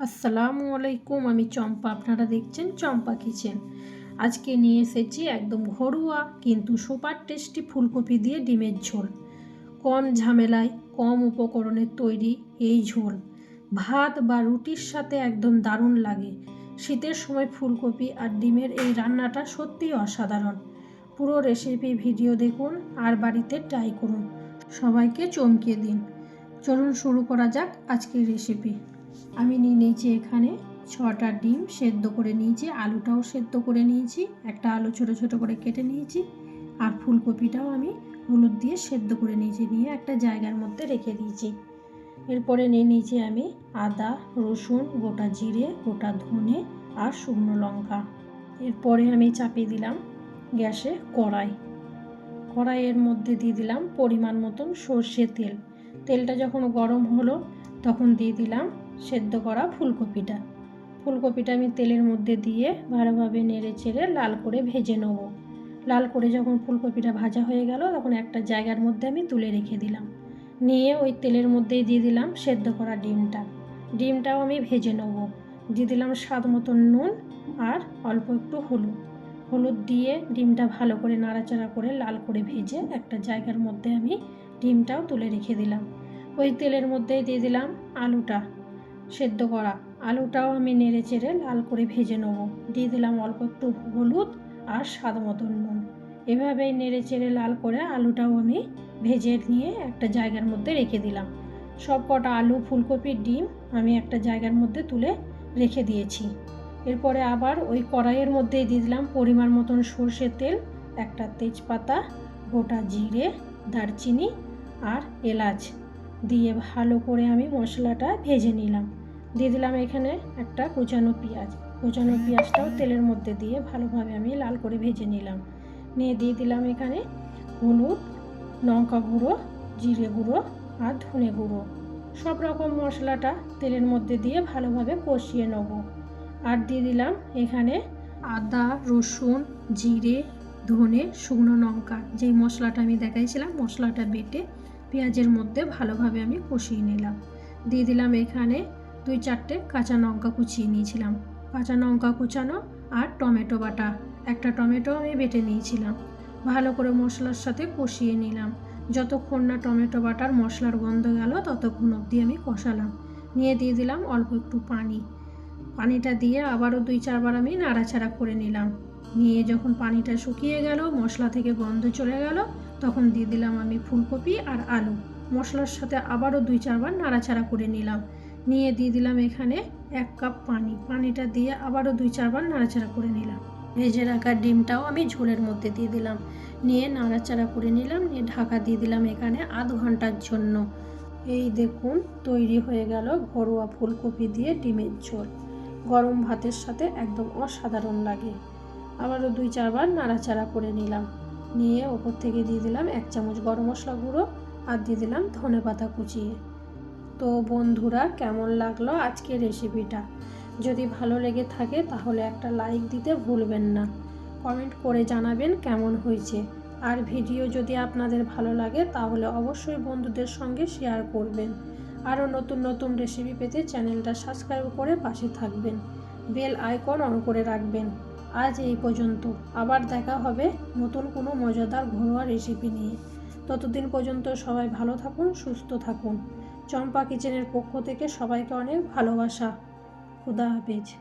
আসসালামু আলাইকুম, আমি চম্পা। আপনারা দেখছেন চম্পা কিচেন। আজকে নিয়ে এসেছি একদম ঘরোয়া কিন্তু সুপার টেস্টি ফুলকপি দিয়ে ডিমের ঝোল। কম ঝামেলায়, কম উপকরণের তৈরি এই ঝোল। ভাত বা রুটির সাথে একদম দারুণ লাগে। শীতের সময় ফুলকপি আর ডিমের এই রান্নাটা সত্যিই অসাধারণ। পুরো রেসিপি ভিডিও দেখুন আর বাড়িতে ট্রাই করুন। সবাইকে চমকিয়ে দিন। চলুন শুরু করা যাক আজকের রেসিপি আমি নিয়ে নিয়েছি এখানে ছটা ডিম সেদ্ধ করে নিয়েছি, আলুটাও সেদ্ধ করে নিয়েছি, একটা আলু ছোট ছোট করে কেটে নিয়েছি, আর ফুলকপিটাও আমি হলুদ দিয়ে সেদ্ধ করে নিয়েছি, নিয়ে একটা জায়গার মধ্যে রেখে দিয়েছি। এরপরে নিয়ে নিয়েছি আমি আদা, রসুন, গোটা জিরে, গোটা ধনে আর শুকনো লঙ্কা। এরপরে আমি চাপিয়ে দিলাম গ্যাসে কড়াই। কড়াইয়ের মধ্যে দিয়ে দিলাম পরিমাণ মতন সর্ষে তেল। তেলটা যখন গরম হলো তখন দিয়ে দিলাম সেদ্ধ করা ফুলকপিটা। ফুলকপিটা আমি তেলের মধ্যে দিয়ে ভালোভাবে নেড়ে চেড়ে লাল করে ভেজে নেব। লাল করে যখন ফুলকপিটা ভাজা হয়ে গেল, তখন একটা জায়গার মধ্যে আমি তুলে রেখে দিলাম। নিয়ে ওই তেলের মধ্যেই দিয়ে দিলাম সেদ্ধ করা ডিমটা। ডিমটাও আমি ভেজে নেব। দিয়ে দিলাম স্বাদ মতন নুন আর অল্প একটু হলুদ। হলুদ দিয়ে ডিমটা ভালো করে নাড়াচাড়া করে লাল করে ভেজে একটা জায়গার মধ্যে আমি ডিমটাও তুলে রেখে দিলাম। ওই তেলের মধ্যেই দিয়ে দিলাম আলুটা। সেদ্ধ করা আলুটাও আমি নেড়ে চেড়ে লাল করে ভেজে নেব। দিয়ে দিলাম অল্প একটু হলুদ আর স্বাদ মতন নুন। এভাবেই নেড়ে চেড়ে লাল করে আলুটাও আমি ভেজে নিয়ে একটা জায়গার মধ্যে রেখে দিলাম। সব কটা আলু, ফুলকপির ডিম আমি একটা জায়গার মধ্যে তুলে রেখে দিয়েছি। এরপরে আবার ওই কড়াইয়ের মধ্যেই দিয়ে দিলাম পরিমাণ মতন সর্ষের তেল, একটা তেজপাতা, গোটা জিরে, দারচিনি আর এলাচ। দিয়ে ভালো করে আমি মশলাটা ভেজে নিলাম। দিয়ে দিলাম এখানে একটা কুচানো পেঁয়াজ। কুচানো পেঁয়াজটাও তেলের মধ্যে দিয়ে ভালোভাবে আমি লাল করে ভেজে নিলাম। নিয়ে দিয়ে দিলাম এখানে হলুদ, লঙ্কা গুঁড়ো, জিরে গুঁড়ো আর ধনে গুঁড়ো। সব রকম মশলাটা তেলের মধ্যে দিয়ে ভালোভাবে কষিয়ে নেব। আর দিয়ে দিলাম এখানে আদা, রসুন, জিরে, ধনে, শুকনো লঙ্কা। যেই মশলাটা আমি দেখাইছিলাম, মশলাটা বেটে পেঁয়াজের মধ্যে ভালোভাবে আমি কষিয়ে নিলাম। দিয়ে দিলাম এখানে দুই চারটে কাঁচা লঙ্কা কুচিয়ে নিয়েছিলাম। কাঁচা লঙ্কা কুচানো আর টমেটো বাটা। একটা টমেটো আমি বেটে নিয়েছিলাম। ভালো করে মশলার সাথে কষিয়ে নিলাম। যতক্ষণ না টমেটো বাটার মশলার গন্ধ গেল, ততক্ষণ অবধি আমি কষালাম। নিয়ে দিয়ে দিলাম অল্প একটু পানি। পানিটা দিয়ে আবারও দুই চারবার আমি নাড়াচাড়া করে নিলাম। নিয়ে যখন পানিটা শুকিয়ে গেল, মশলা থেকে গন্ধ চলে গেল তখন দিয়ে দিলাম আমি ফুলকপি আর আলু। মশলার সাথে আবারও দুই চারবার নাড়াচাড়া করে নিলাম। নিয়ে দিয়ে দিলাম এখানে এক কাপ পানি। পানিটা দিয়ে আবারও দুই চারবার নাড়াচাড়া করে নিলাম। ভেজে রাখা ডিমটাও আমি ঝোলের মধ্যে দিয়ে দিলাম। নিয়ে নাড়াচাড়া করে নিলাম। নিয়ে ঢাকা দিয়ে দিলাম এখানে আধ ঘণ্টার জন্য। এই দেখুন, তৈরি হয়ে গেল ঘরোয়া ফুলকপি দিয়ে ডিমের ঝোল। গরম ভাতের সাথে একদম অসাধারণ লাগে। আবারও দুই চারবার নাড়াচাড়া করে নিলাম। নিয়ে ওপর থেকে দিয়ে দিলাম এক চামচ গরম মশলা গুঁড়ো আর দিয়ে দিলাম ধনে পাতা কুচিয়ে তো বন্ধুরা, কেমন লাগল আজকের রেসিপিটা? যদি ভালো লেগে থাকে তাহলে একটা লাইক দিতে ভুলবেন না। কমেন্ট করে জানাবেন কেমন হয়েছে। আর ভিডিও যদি আপনাদের ভালো লাগে তাহলে অবশ্যই বন্ধুদের সঙ্গে শেয়ার করবেন। আরও নতুন নতুন রেসিপি পেতে চ্যানেলটা সাবস্ক্রাইব করে পাশে থাকবেন। বেল আইকন অন করে রাখবেন। আজ এই পর্যন্ত। আবার দেখা হবে নতুন কোনো মজাদার ঘরোয়া রেসিপি নিয়ে। ততদিন পর্যন্ত সবাই ভালো থাকুন, সুস্থ থাকুন। চম্পা কিচেনের পক্ষ থেকে সবাইকে অনেক ভালোবাসা। খুদা হাফেজ।